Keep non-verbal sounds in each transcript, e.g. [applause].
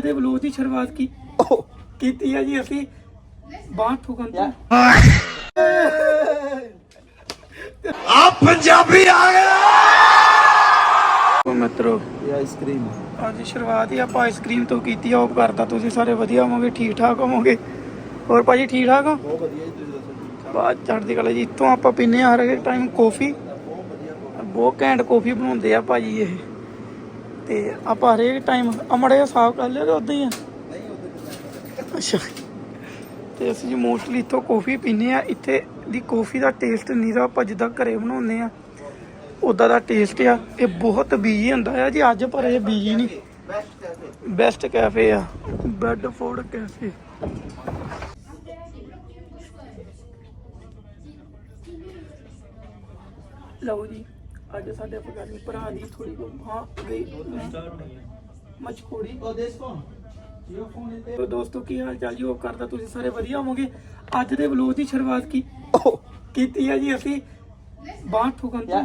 ਦੇ ਬਲੂਜ ਦੀ ਸ਼ੁਰੂਆਤ ਕੀ ਕੀਤੀ ਹੈ ਜੀ ਅਸੀਂ? ਬਾਹਰ ਠੁਕਣ ਤੋਂ। ਆਪ ਪੰਜਾਬੀ ਆ ਗਿਆ ਉਹ ਮਿੱਤਰੋ। ਇਹ ਆਈਸਕ੍ਰੀਮ ਅੱਜ ਸ਼ੁਰੂਆਤ ਹੀ ਆਪਾਂ ਆਈਸਕ੍ਰੀਮ ਤੋਂ ਕੀਤੀ ਆ। ਉਹ ਕਰਦਾ ਤੁਸੀਂ ਸਾਰੇ ਵਧੀਆ ਹੋਵੋਗੇ ਠੀਕ ਠਾਕ ਹੋਵੋਗੇ। ਹੋਰ ਭਾਜੀ ਠੀਕ ਠਾਕ ਹੋ? ਬਹੁਤ ਵਧੀਆ ਜੀ ਤੁਸੀਂ ਦੱਸੋ ਬਾਅਦ ਚੜ੍ਹਦੀ ਕਲਾ ਜੀ। ਇੱਥੋਂ ਆਪਾਂ ਪੀਨੇ ਆ ਹਰ ਟਾਈਮ ਕੌਫੀ ਬਹੁਤ ਘੈਂਟ ਕੌਫੀ ਬਣਾਉਂਦੇ ਆ ਭਾਜੀ ਇਹ। ਤੇ ਆਪਾਂ ਹਰੇਕ ਟਾਈਮ ਅਮੜੇ ਸਾਫ਼ ਕਰ ਲਿਆ ਤੇ ਉਦਾਂ ਹੀ ਆ? ਅੱਛਾ। ਤੇ ਅਸੀਂ ਮੋਸਟਲੀ ਇੱਥੋਂ ਕੌਫੀ ਪੀਨੇ ਆ। ਇੱਥੇ ਦੀ ਕੌਫੀ ਦਾ ਟੇਸਟ ਨੀਰਾ ਆਪਾਂ ਜਿੱਦਾਂ ਘਰੇ ਬਣਾਉਂਦੇ ਆ ਉਦਾਂ ਦਾ ਟੇਸਟ ਆ। ਇਹ ਬਹੁਤ ਬੀਜੀ ਹੁੰਦਾ ਆ ਜੀ, ਅੱਜ ਪਰ ਇਹ ਬੀਜੀ ਨਹੀਂ। ਬੈਸਟ ਕੈਫੇ ਆ ਬੈਡਫੋਰਡ ਕੈਫੇ ਲਓ ਜੀ। ਅੱਜ ਸਾਡੇ ਅਫਗਾਨੀ ਭਰਾ ਦੀ ਥੋੜੀ ਹਾਂ ਗਈ। ਮਚਕੋੜੀ ਉਹ ਦੇਸ ਕੌਣ ਤੋ ਦੋਸਤੋ ਕੀ ਹਾਲ ਚਾਲ ਜੀ? ਉਹ ਕਰਦਾ ਤੁਸੀਂ ਸਾਰੇ ਵਧੀਆ ਹੋਵੋਗੇ? ਅੱਜ ਦੇ ਵਲੋਗ ਦੀ ਸ਼ੁਰੂਆਤ ਕੀ ਕੀਤੀ ਹੈ ਜੀ ਅਸੀਂ? ਬਾਹਰ ਠੁਕਣ ਤੋਂ।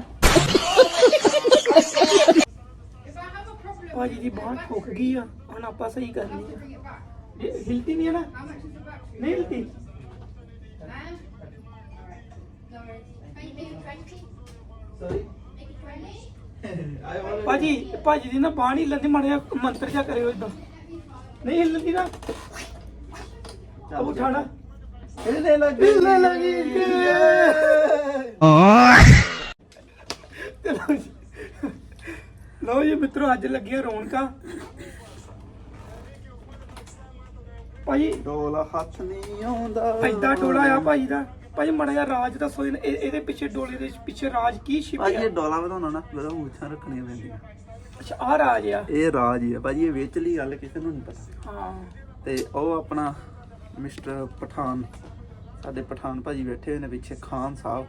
ਭਾਜੀ ਦੀ ਬਾਹਰ ਠੁਕ ਗਈ ਆ। ਹੁਣ ਆਪਾਂ ਸਹੀ ਕਰਨੀ ਆ। ਇਹ ਹਿਲਤੀ ਨਹੀਂ ਹੈ ਨਾ? ਨਹੀਂ ਹਿਲਤੀ ਸੌਰੀ ਭਾਜੀ ਭਾਜੀ ਦੀ ਨਾ ਨਹੀਂ ਹਿੱਲਦੀ ਮੜਿਆ ਮੰਤਰ ਜਾ ਕਰਿਓ ਇਦਾਂ। ਨਹੀਂ ਹਿੱਲਦੀ ਨਾ। ਉਹ ਉਠਾਣਾ ਹਿਲਨੇ ਲੱਗੀ। ਹਿੱਲਣ ਲੱਗੀ। ਲਓ ਜੀ ਮਿੱਤਰੋ ਅੱਜ ਲੱਗੀਆਂ ਰੌਣਕਾਂ। ਭਾਜੀ ਡੋਲਾ ਹੱਥ ਨਹੀਂ ਆਉਂਦਾ। ਐਡਾ ਟੋਲਾ ਆ ਭਾਜੀ ਦਾ। ਭਾਜੀ ਮੜਾ ਜਿਹਾ ਰਾਜ ਦੱਸੋ ਇਹਨੇ- ਇਹ- ਇਹਦੇ ਪਿੱਛੇ ਡੋਲੇ ਦੇ ਪਿੱਛੇ ਰਾਜ ਕੀ ਭਾਜੀ ਛਿਪਿਆ ਇਹ ਡੋਲਾ ਵਧਾਉਣਾ ਨਾ ਵਧਾ ਮੁੱਛਾਂ ਰੱਖਣੀਆਂ ਪੈਂਦੀਆਂ। ਅੱਛਾ ਆ ਰਾਜ ਆ? ਇਹ ਰਾਜ ਹੀ ਆ। ਭਾਜੀ ਇਹ ਵਿਚਲੀ ਗੱਲ ਕਿਸੇ ਨੂੰ ਨਹੀਂ ਪਤਾ। ਹਾਂ। ਤੇ ਉਹ ਆਪਣਾ ਮਿਸਟਰ ਪਠਾਨ ਸਾਡੇ ਪਠਾਨ ਭਾਜੀ ਬੈਠੇ ਹੋਏ ਨੇ ਪਿੱਛੇ ਖਾਨ ਸਾਹਿਬ।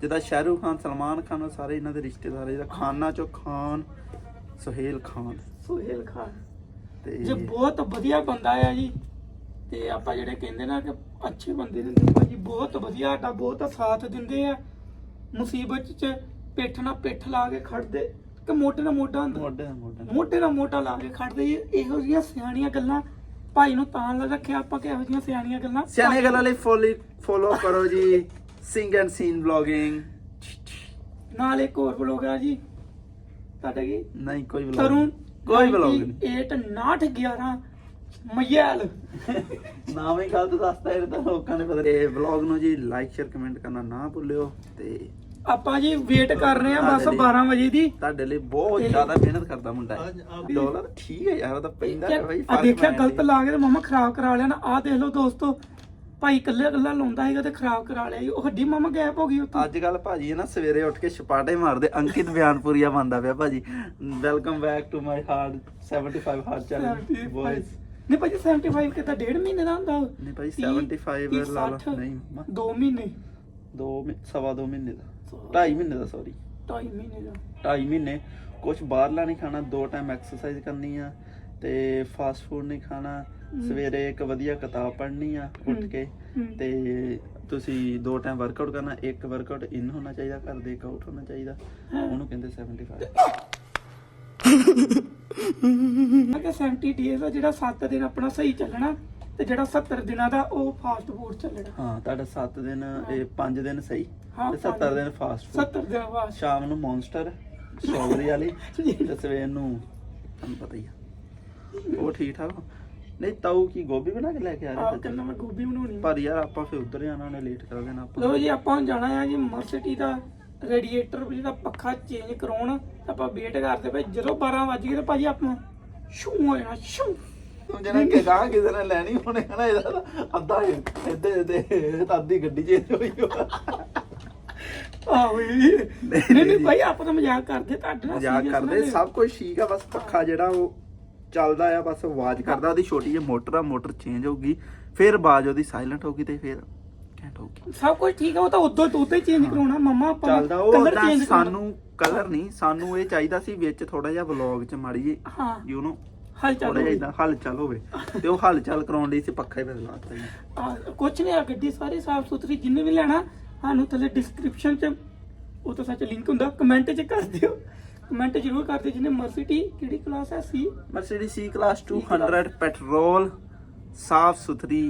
ਜਿਹਦਾ ਸ਼ਾਹਰੂਖ ਖਾਨ ਸਲਮਾਨ ਖਾਨ ਉਹ ਸਾਰੇ ਇਹਨਾਂ ਦੇ ਰਿਸ਼ਤੇਦਾਰ ਆ। ਜਿਹਦਾ ਖਾਨਾ ਚੋਂ ਖਾਨ ਸੁਹੇਲ ਖਾਨ। ਸੁਹੇਲ ਖਾਨ। ਤੇ ਜੇ ਬਹੁਤ ਵਧੀਆ ਬੰਦਾ ਆ ਜੀ ਤੇ ਆਪਾਂ ਜਿਹੜੇ ਕਹਿੰਦੇ ਨਾ ਕਿ ਅੱਛੇ ਬੰਦੇ ਨੇ ਭਾਜੀ ਬਹੁਤ ਵਧੀਆ ਸਾਡਾ ਬਹੁਤ ਸਾਥ ਦਿੰਦੇ ਆ। ਮੁਸੀਬਤ 'ਚ ਪਿੱਠ ਨਾਲ ਪਿੱਠ ਲਾ ਕੇ ਖੜਦੇ ਕਿ ਮੋਢੇ ਨਾਲ ਹੁੰਦਾ। ਮੋਢੇ ਨਾਲ ਮੋਢਾ। ਲਾ ਕੇ ਖੜਦੇ। ਇਹੋ ਜਿਹੀਆਂ ਸਿਆਣੀਆਂ ਗੱਲਾਂ ਭਾਈ ਨੂੰ ਤਾਂ ਲਾ ਰੱਖਿਆ ਆਪਾਂ ਕਿ ਇਹੋ ਜਿਹੀਆਂ ਸਿਆਣੀਆਂ ਗੱਲਾਂ? ਸਿਆਣੇ ਗੱਲਾਂ ਲਈ ਫੋਲੀ ਫੋਲੋ ਕਰੋ ਜੀ ਸਿੰਗ ਐਂਡ ਸੀਨ ਵਲੌਗਿੰਗ ਨਾਲ ਇੱਕ ਹੋਰ ਬਲੌਗ ਆ ਜੀ ਤੁਹਾਡਾ ਕੀ? ਨਹੀਂ ਕੋਈ ਵਲੌਗ ਤਰੁਣ ਕੋਈ ਵਲੌਗ ਨਹੀਂ। 8 ਮਯਲ ਨਾਮ ਹੀ ਗਲਤ ਦੱਸਦਾ ਇਹ ਤਾਂ ਲੋਕਾਂ ਨੇ ਪਤਾ। ਤੇ ਵਲੌਗ ਨੂੰ ਜੀ ਲਾਈਕ ਸ਼ੇਅਰ ਕਮੈਂਟ ਕਰਨਾ ਨਾ ਭੁੱਲਿਓ ਤੇ ਆਪਾਂ ਜੀ ਵੇਟ ਕਰ ਰਹੇ ਆ ਬਸ ਤੁਹਾਡੇ ਲਈ। 12 ਵਜੇ ਦੀ। ਤੁਹਾਡੇ ਲਈ ਬਹੁਤ ਜ਼ਿਆਦਾ ਮਿਹਨਤ ਕਰਦਾ ਮੁੰਡਾ ਹੈ ਡੋਲਰ ਠੀਕ ਹੈ ਯਾਰ ਉਹ ਤਾਂ ਪੈਂਦਾ ਹੈ ਬਈ ਆ ਦੇਖਿਆ ਗਲਤ ਲਾ ਕੇ ਤੇ ਮਮਾ ਖਰਾਬ ਕਰਾ ਲਿਆ ਨਾ। ਆ ਦੇਖ ਲਓ ਦੋਸਤੋ ਭਾਈ ਇਕੱਲੇ ਇਕੱਲਾ ਲਾਉਂਦਾ ਹੈਗਾ ਤੇ ਖਰਾਬ ਕਰਾ ਲਿਆ ਜੀ ਉਹ ਹੱਡੀ ਮਮਾ ਗਾਇਬ ਹੋ ਗਈ ਉੱਥੇ। ਅੱਜ ਕੱਲ ਭਾਜੀ ਨਾ ਸਵੇਰੇ ਉੱਠ ਕੇ ਛਪਾਟੇ ਮਾਰਦੇ। ਅੰਕਿਤ ਬਿਆਨਪੁਰੀਆ ਬੰਦਾ ਪਿਆ ਭਾਜੀ। Welcome back to my hard 75 hard channel boys ਨਹੀਂ ਭਾਜੀ 75 ਕਿਤਾ ਡੇਢ ਮਹੀਨੇ ਦਾ ਹੁੰਦਾ ਨਹੀਂ ਭਾਈ ਤੀਹ, 75 ਤੀਹ, ਲਾ ਲਾ। ਨਹੀਂ ਮੰਮਾ ਦੋ ਮਹੀਨੇ। ਦੋ ਮਹੀ- ਸਵਾ ਦੋ ਮਹੀਨੇ ਦਾ। ਢਾਈ ਮਹੀਨੇ ਦਾ ਸੌਰੀ ਢਾਈ ਮਹੀਨੇ ਦਾ। ਢਾਈ ਮਹੀਨੇ। ਕੁਝ ਬਾਹਰਲਾ ਨਹੀਂ ਖਾਣਾ ਦੋ ਟਾਈਮ ਐਕਸਰਸਾਈਜ਼ ਕਰਨੀ ਆ ਤੇ ਫਾਸਟ ਫੂਡ ਨਹੀਂ ਖਾਣਾ। ਸਵੇਰੇ ਇੱਕ ਵਧੀਆ ਕਿਤਾਬ ਪੜ੍ਹਨੀ ਆ ਉੱਠ ਕੇ। ਤੇ ਤੁਸੀਂ ਦੋ ਟਾਈਮ ਵਰਕਆਊਟ ਕਰਨਾ ਇੱਕ ਵਰਕਆਊਟ ਇਨ ਹੋਣਾ ਚਾਹੀਦਾ ਘਰ ਦੇ ਆਊਟ ਹੋਣਾ ਚਾਹੀਦਾ। ਉਹਨੂੰ ਕਹਿੰਦੇ 75 [laughs] ਮੈਂ ਕਿਹਾ 70 ਡੇਜ਼ ਦਾ ਜਿਹੜਾ 7 ਦਿਨ ਆਪਣਾ ਸਹੀ ਚੱਲਣਾ ਤੇ ਜਿਹੜਾ 70 ਦਿਨਾਂ ਦਾ ਉਹ ਫਾਸਟ ਫੂਡ ਚੱਲਣਾ। ਹਾਂ ਤੁਹਾਡਾ 7 ਦਿਨ ਇਹ 5 ਦਿਨ ਸਹੀ ਹਾਂ, ਤੇ ਪੰਜ 70 ਦਿਨ ਫਾਸਟ ਫੂਡ 70 ਦਿਨ ਬਾਅਦ ਸ਼ਾਮ ਨੂੰ ਮੌਨਸਟਰ ਸਟ੍ਰਾਬੇਰੀ ਵਾਲੀ [laughs] ਤੇ ਸਵੇਰ ਨੂੰ ਤੁਹਾਨੂੰ ਪਤਾ ਹੀ ਆ। ਉਹ ਠੀਕ ਠਾਕ ਹੋ? ਨਹੀਂ ਤਾਊ ਕੀ ਗੋਭੀ ਬਣਾ ਕੇ ਲੈ ਕੇ ਆ ਆਹ ਰਹੇ ਕਹਿੰਦਾ ਮੈਂ ਗੋਭੀ ਬਣਾਉਣੀ ਆ। ਪਰ ਯਾਰ ਆਪਾਂ ਫਿਰ ਉਧਰ ਜਾਣਾ ਉਹਨੇ ਲੇਟ ਕਰ ਦੇਣਾ ਆਪਾਂ। ਲੋ ਜੀ ਆਪਾਂ ਹੁਣ ਜਾਣਾ ਹੈ ਜੀ ਮਰਸਿਟੀ ਦਾ ਰੇਡੀਏਟਰ ਜਿਹਦਾ ਪੱਖਾ ਚੇਂਜ ਕਰਾਉਣ ਆਪਾਂ ਵੇਟ ਕਰਦੇ ਪਏ ਜਦੋਂ 12 ਵੱਜ ਗਏ ਤੇ ਭਾਜੀ ਆਪਾਂ ਸ਼ੂ ਹੋ ਜਾਣਾ ਸ਼ੂ ਤੂੰ ਜਿਹਨੇ ਕਿ ਗਾਂ ਕਿਸੇ ਨੇ ਲੈਣੀ ਹੋਣੇ ਹਨਾ ਇਹਦਾ ਤਾਂ ਅੱਧਾ ਇੱਦੇ ਇੱਦੇ ਤਾਂ ਅੱਧੀ ਗੱਡੀ ਚ ਹੋਈ ਹੋਆ ਆਹੋ ਜੀ। ਨਹੀਂ ਨਹੀਂ ਭਾਈ ਆਪਾਂ ਤਾਂ ਮਜ਼ਾਕ ਕਰਦੇ ਤੁਹਾਡੇ ਨਾਲ ਮਜ਼ਾਕ serious ਨਾ ਕਰਦੇ ਲਿਓ। ਸਭ ਕੁਝ ਠੀਕ ਆ ਬਸ ਪੱਖਾ ਜਿਹੜਾ ਉਹ ਚੱਲਦਾ ਆ ਬਸ ਆਵਾਜ਼ ਕਰਦਾ ਉਹਦੀ ਛੋਟੀ ਜਿਹੀ ਮੋਟਰ ਆ ਮੋਟਰ ਚੇਂਜ ਹੋਊਗੀ ਫਿਰ ਆਵਾਜ਼ ਉਹਦੀ ਸਾਇਲੈਂਟ ਹੋਊਗੀ ਤੇ ਫਿਰ ਘੈਂਟ ਹੋਊਗੀ ਸਭ ਕੁਝ ਠੀਕ ਆ ਉਹ ਤਾਂ ਉਦੋਂ ਤੋਂ ਉਦੋਂ ਹੀ ਚੇਂਜ ਕਰਾਉਣਾ ਮਮਾ ਆਪਾਂ ਚੱਲਦਾ ਉਹ। ਸਾਨੂੰ ਕਲਰ ਨਹੀਂ ਸਾਨੂੰ ਇਹ ਚਾਹੀਦਾ ਸੀ ਵਿੱਚ ਥੋੜਾ ਜਿਹਾ ਵਲੌਗ ਚ ਮਾੜੀ ਜੀ ਹਾਂ। ਯੂ ਨੋ ਹਾਲ ਥੋੜਾ ਚਾਲ ਜਿਹਾ ਏਦਾਂ ਹਲਚਲ ਹੋਵੇ। ਤੇ ਉਹ ਹਲਚਲ ਕਰਾਉਣ ਲਈ ਸੀ ਪੱਖਾ ਹੀ ਬਦਲਾਤਾ ਜੀ ਕੁਝ ਨਹੀਂ ਆ ਗੱਡੀ ਸਾਰੀ ਸਾਫ਼ ਸੁਥਰੀ ਜਿੰਨੇ ਵੀ ਲੈਣਾ ਸਾਨੂੰ ਥੱਲੇ ਡਿਸਕ੍ਰਿਪਸ਼ਨ ਚ ਉਹ ਤਾਂ ਸੱਚ ਲਿੰਕ ਹੁੰਦਾ ਕਮੈਂਟ ਚ ਕਰ ਦਿਓ। ਕਮੈਂਟ ਜ਼ਰੂਰ ਕਰਦੇ ਜਿਹਨੇ ਮਰਸੀਡੀ ਕਿਹੜੀ ਕਲਾਸ ਹੈ C Mercedes C class 200 petrol ਸਾਫ਼ ਸੁਥਰੀ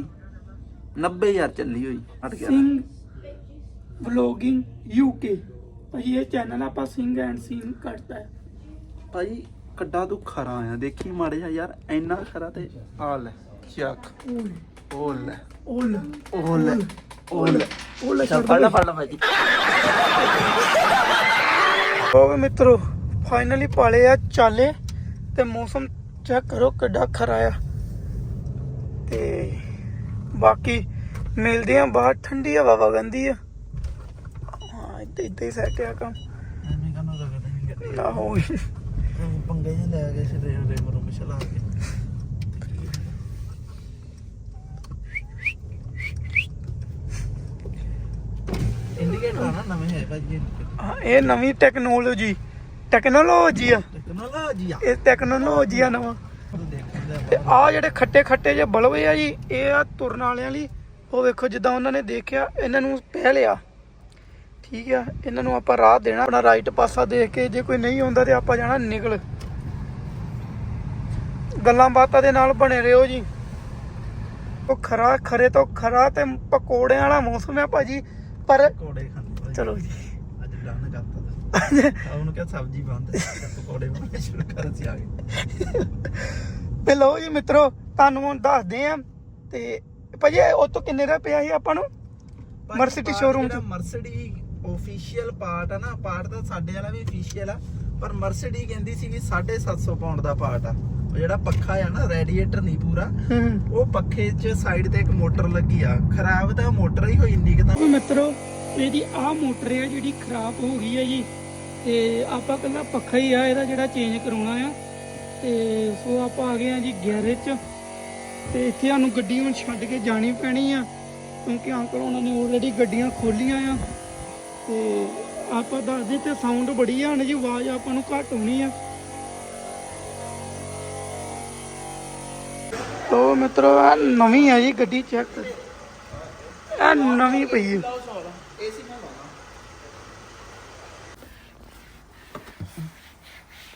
90000 ਚੱਲੀ ਹੋਈ ਹਟ ਗਿਆ। ਸਿੰਘ ਵਲੋਗਿੰਗ ਯੂਕੇ ਭਾਈ ਇਹ ਚੈਨਲ ਆਪਾਂ ਸਿੰਘ ਐਂਡ ਸੀਨ ਕੱਢਦਾ ਹੈ। ਭਾਈ ਕੱਡਾ ਤੂੰ ਖਰਾ ਆ। ਦੇਖੀ ਮਾੜੇ ਜਿਹਾ ਯਾਰ ਇੰਨਾ ਖਰਾ ਤੇ ਆ ਲੈ ਚੱਕ ਉਹ ਓਲ ਉਹ ਲੈ ਉਹ ਲੈ ਓਲ ਚੱਲ ਫੜ ਲੈ ਫੜ ਲੈ ਭਾਜੀ ਹੋਵੇ ਮਿੱਤਰੋ ਫਾਈਨਲੀ ਪਾਲੇ ਆ ਚਾਲੇ। ਤੇ ਮੌਸਮ ਚੈੱਕ ਕਰੋ ਕਿੱਡਾ ਖਰਾ ਆ। ਤੇ ਬਾਕੀ ਮਿਲਦੇ ਆ ਬਾਹਰ ਠੰਡੀ ਹਵਾ ਵਗੰਦੀ ਆ। ਹਾਂ ਇੱਦਾਂ ਇੱਦਾਂ ਹੀ ਸੈਟ ਆ ਕੰਮ। ਐਵੇਂ ਕਾਨੂੰ ਰਗੜ ਨਹੀਂ ਨਾ ਹੋਈ ਪੰਗੇ ਜਿਹੇ ਲੈ ਗਏ ਸਿਰੇ ਉਹਦੇ ਮਰੋਂ ਮਿਸ਼ਲਾ ਕੇ। ਇੰਡੀਕੇਟਰ ਆ ਨਾ ਨਵੇਂ ਹੈ ਭਾਜੀ ਹਾਂ, ਇਹ ਨਵੀਂ ਟੈਕਨੋਲੋਜੀ ਟੈਕਨੋਲੋਜੀ ਆ। ਟੈਕਨੋਲੋਜੀ ਆ। ਇਹ ਟੈਕਨੋਲੋਜੀ ਆ ਨਵਾਂ। ਤੇ ਆ ਜਿਹੜੇ ਖੱਟੇ ਖੱਟੇ ਜਿਹੇ ਬਲਬ ਆ ਜੀ ਇਹ ਆ ਤੁਰਨ ਵਾਲਿਆਂ ਲਈ। ਉਹ ਵੇਖੋ ਜਿੱਦਾਂ ਉਹਨਾਂ ਨੇ ਦੇਖਿਆ ਇਹਨਾਂ ਨੂੰ ਪਹਿ ਲਿਆ ਠੀਕ ਆ ਇਹਨਾਂ ਨੂੰ ਆਪਾਂ ਰਾਹ ਦੇਣਾ ਆਪਣਾ ਰਾਈਟ ਪਾਸਾ ਦੇਖ ਕੇ ਜੇ ਕੋਈ ਨਹੀਂ ਆਉਂਦਾ ਤੇ ਆਪਾਂ ਜਾਣਾ ਨਿਕਲ। ਗੱਲਾਂ ਬਾਤਾਂ ਦੇ ਨਾਲ ਬਣੇ ਰਹੋ ਜੀ। ਉਹ ਖਰਾ ਖਰੇ ਤੋਂ ਖਰਾ ਤੇ ਪਕੌੜਿਆਂ ਵਾਲਾ ਮੌਸਮ ਹੈ ਭਾਜੀ ਪਰ ਪਕੌੜੇ ਖਾਂਦੇ ਭਾਜੀ। ਚਲੋ ਜੀ। ਅੱਜ ਡਨ ਕਰਤਾ ਤੁਸੀਂ ਉਹਨੂੰ ਕਿਹਾ ਸਬਜ਼ੀ ਬੰਦ ਪਕੌੜੇ ਬਣਾਉਣੇ ਸ਼ੁਰੂ ਕਰ ਅਸੀਂ ਆ ਗਏ। ਤੇ ਲਓ ਜੀ ਮਿੱਤਰੋ ਤੁਹਾਨੂੰ ਹੁਣ ਦੱਸਦੇ ਆ ਤੇ ਭਾਜੀ ਇਹ ਉਹ ਤੋਂ ਕਿੰਨੇ ਦਾ ਪਿਆ ਸੀ ਆਪਾਂ ਨੂੰ? ਮਰਸੀਡੀ ਸ਼ੋਰੂਮ ਚ। ਮਰਸੀਡੀ ਆਫੀਸ਼ੀਅਲ ਪਾਰਟ ਆ ਨਾ ਪਾਰਟ ਤਾਂ ਸਾਡੇ ਵਾਲਾ ਵੀ ਅਫੀਸ਼ੀਅਲ ਆ ਪਰ ਮਰਸੀਡੀ ਕਹਿੰਦੀ ਸੀ ਵੀ 750 ਪਾਉਂਡ ਦਾ ਪਾਰਟ ਆ। ਉਹ ਜਿਹੜਾ ਪੱਖਾ ਆ ਨਾ ਰੈਡੀਏਟਰ ਨਹੀਂ ਪੂਰਾ ਉਹ ਪੱਖੇ 'ਚ ਸਾਈਡ ਤੇ ਇੱਕ ਮੋਟਰ ਲੱਗੀ ਆ। ਖਰਾਬ ਤਾਂ ਮੋਟਰ ਹੀ ਹੋਈ ਇੰਨੀ ਕਿ ਤਾਂ। ਮਿੱਤਰੋ ਇਹਦੀ ਆਹ ਮੋਟਰ ਹੈ ਜਿਹੜੀ ਖਰਾਬ ਹੋ ਗਈ ਹੈ ਜੀ ਤੇ ਆਪਾਂ ਕੱਲਾ ਪੱਖਾ ਹੀ ਆ ਇਹਦਾ ਜਿਹੜਾ ਚੇਂਜ ਕਰਾਉਣਾ ਆ। ਤੇ ਸੋ ਆਪਾਂ ਆ ਗਏ ਆ ਜੀ ਗੈਰੇਜ 'ਚ। ਤੇ ਇੱਥੇ ਸਾਨੂੰ ਗੱਡੀ ਹੁਣ ਛੱਡ ਕੇ ਜਾਣੀ ਪੈਣੀ ਆ, ਕਿਉਂਕਿ ਅੰਕਲ ਉਹਨਾਂ ਨੇ ਆਲਰੇਡੀ ਗੱਡੀਆਂ ਖੋਲੀਆਂ ਆ। ਤੇ ਆਪਾਂ ਦੱਸਦੇ ਤੇ ਸਾਊਂਡ ਬੜੀ ਆ ਹਣ ਜੀ, ਆਵਾਜ਼ ਆਪਾਂ ਨੂੰ ਘੱਟ ਹੋਣੀ ਆ। ਲੋ ਮਿੱਤਰੋ ਆ ਨਵੀਂ ਆ ਜੀ ਗੱਡੀ ਚੈੱਕ ਇਹ ਨਵੀਂ ਪਈ ਹੈ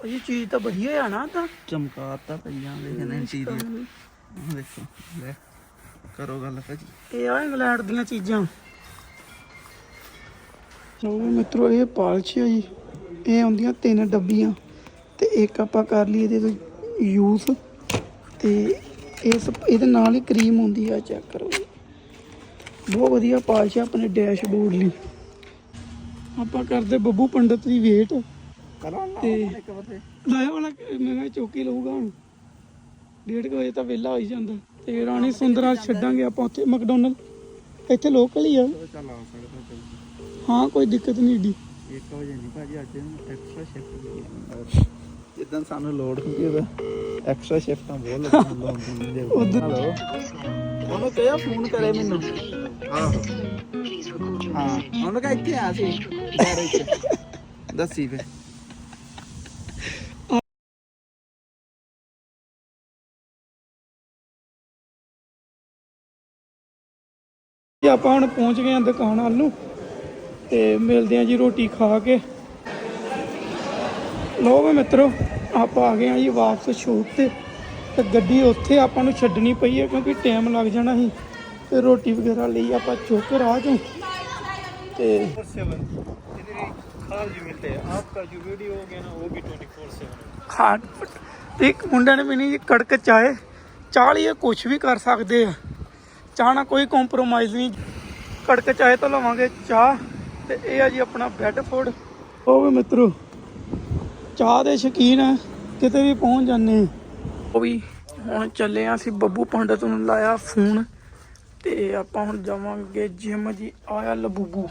ਇਹ ਚੀਜ਼ ਤਾਂ ਵਧੀਆ ਆ ਨਾ ਤਾਂ। ਚਮਕਾਤਾ ਪਈਆਂ ਵੇਖਣੇ ਇੰਟੀਰੀਅਰ ਦੇਖੋ ਲੈ ਕਰੋ ਗੱਲ ਭਾਜੀ। ਇਹ ਆ ਇੰਗਲੈਂਡ ਦੀਆਂ ਚੀਜ਼ਾਂ। ਚਲੋ ਮਿੱਤਰੋ ਇਹ ਪਾਲਸ਼ ਆ ਜੀ। ਇਹ ਹੁੰਦੀਆਂ ਤਿੰਨ ਡੱਬੀਆਂ। ਤੇ ਇੱਕ ਆਪਾਂ ਕਰ ਲਈ ਇਹਦੇ ਤੋਂ ਯੂਜ਼ ਤੇ ਇਸ ਇਹਦੇ ਨਾਲ ਹੀ ਕਰੀਮ ਹੁੰਦੀ ਆ ਚੈੱਕ ਕਰੋ ਜੀ। ਬਹੁਤ ਵਧੀਆ ਪਾਲਸ਼ ਆ ਆਪਣੇ ਡੈਸ਼ਬੋਰਡ ਲਈ। ਆਪਾਂ ਕਰਦੇ ਬੱਬੂ ਪੰਡਤ ਦੀ ਵੇਟ। ਤੇ- ਲਾਇਆ ਵਾਲਾ ਮੈਂ ਕਿਹਾ ਚੌਕੀ ਲਊਗਾ ਹੁਣ। ਡੇਢ ਕੁ ਵਜੇ ਤਾਂ ਵਿਹਲਾ ਹੋਈ ਜਾਂਦਾ। ਤੇ ਰਾਣੀ ਸੁੰਦਰਾ ਛੱਡਾਂਗੇ ਆਪਾਂ ਉੱਥੇ ਮੈਕਡੋਨਲ ਇੱਥੇ ਲੋਕਲ ਹੀ ਆ। ਹਾਂ ਕੋਈ ਦਿੱਕਤ ਨਹੀਂ ਏਡੀ। 1 ਵਜੇ ਨਹੀਂ ਭਾਜੀ ਅੱਜ ਐਕਸਟਰਾ ਸ਼ਿਫਟ ਜਿੱਦਾਂ ਸਾਨੂੰ ਲੋਡ ਹੁੰਦੀ ਉਹਦਾ ਐਕਸਟਰਾ ਸ਼ਿਫਟਾਂ ਬਹੁਤ ਨੇ ਹੈਲੋ ਉਹਨੂੰ ਕਿਹਾ ਫੋਨ ਕਰੇ ਮੈਨੂੰ। ਆਹੋ। ਹਾਂ ਉਹਨੂੰ ਕਹਾ ਇੱਥੇ ਆ ਸੀ ਗੈਰੇਜ ਦੱਸੀ ਫੇ ਜੀ ਆਪਾਂ ਹੁਣ ਪਹੁੰਚ ਗਏ ਹਾਂ ਦੁਕਾਨ ਵੱਲ ਨੂੰ ਤੇ ਮਿਲਦੇ ਹਾਂ ਜੀ ਰੋਟੀ ਖਾ ਕੇ। ਲੋ ਵੇ ਮਿੱਤਰੋ, ਆਪਾਂ ਆ ਗਏ ਹਾਂ ਜੀ ਵਾਪਸ ਸ਼ੋਪ ਤੇ। ਤੇ ਗੱਡੀ ਉੱਥੇ ਆਪਾਂ ਨੂੰ ਛੱਡਣੀ ਪਈ ਹੈ ਕਿਉਂਕਿ ਟਾਈਮ ਲੱਗ ਜਾਣਾ ਸੀ। ਤੇ ਰੋਟੀ ਵਗੈਰਾ ਲਈ ਆਪਾਂ ਚੁੱਕ ਕੇ ਰਾਹ ਚੋਂ। ਤੇ ਹਾਂ ਤੇ ਇੱਕ ਮੁੰਡੇ ਨੇ ਮੈਨੂੰ ਜੀ ਕੜਕ ਚਾਹੇ ਚਾਹ ਲਈ ਇਹ ਕੁਝ ਵੀ ਕਰ ਸਕਦੇ ਆ। ਚਾਹ ਨਾਲ ਕੋਈ ਕੰਪਰੋਮਾਈਜ਼ ਨਹੀਂ। ਕੜਕ ਚਾਹੇ ਤਾਂ ਲਵਾਂਗੇ ਚਾਹ। ਤੇ ਇਹ ਆ ਜੀ ਆਪਣਾ ਬੈੱਡ ਫੂਡ ਉਹ ਵੀ ਮਿੱਤਰੋ, ਚਾਹ ਦੇ ਸ਼ੌਕੀਨ ਆ, ਕਿਤੇ ਵੀ ਪਹੁੰਚ ਜਾਂਦੇ। ਉਹ ਵੀ, ਹੁਣ ਚੱਲੇ ਆ ਅਸੀਂ ਬੱਬੂ ਪੰਡਤ ਨੂੰ ਲਾਇਆ ਫੋਨ। ਤੇ ਆਪਾਂ ਹੁਣ ਜਾਵਾਂਗੇ ਜਿਮ ਜੀ, ਆਇਆ ਲਬੂਬੂ।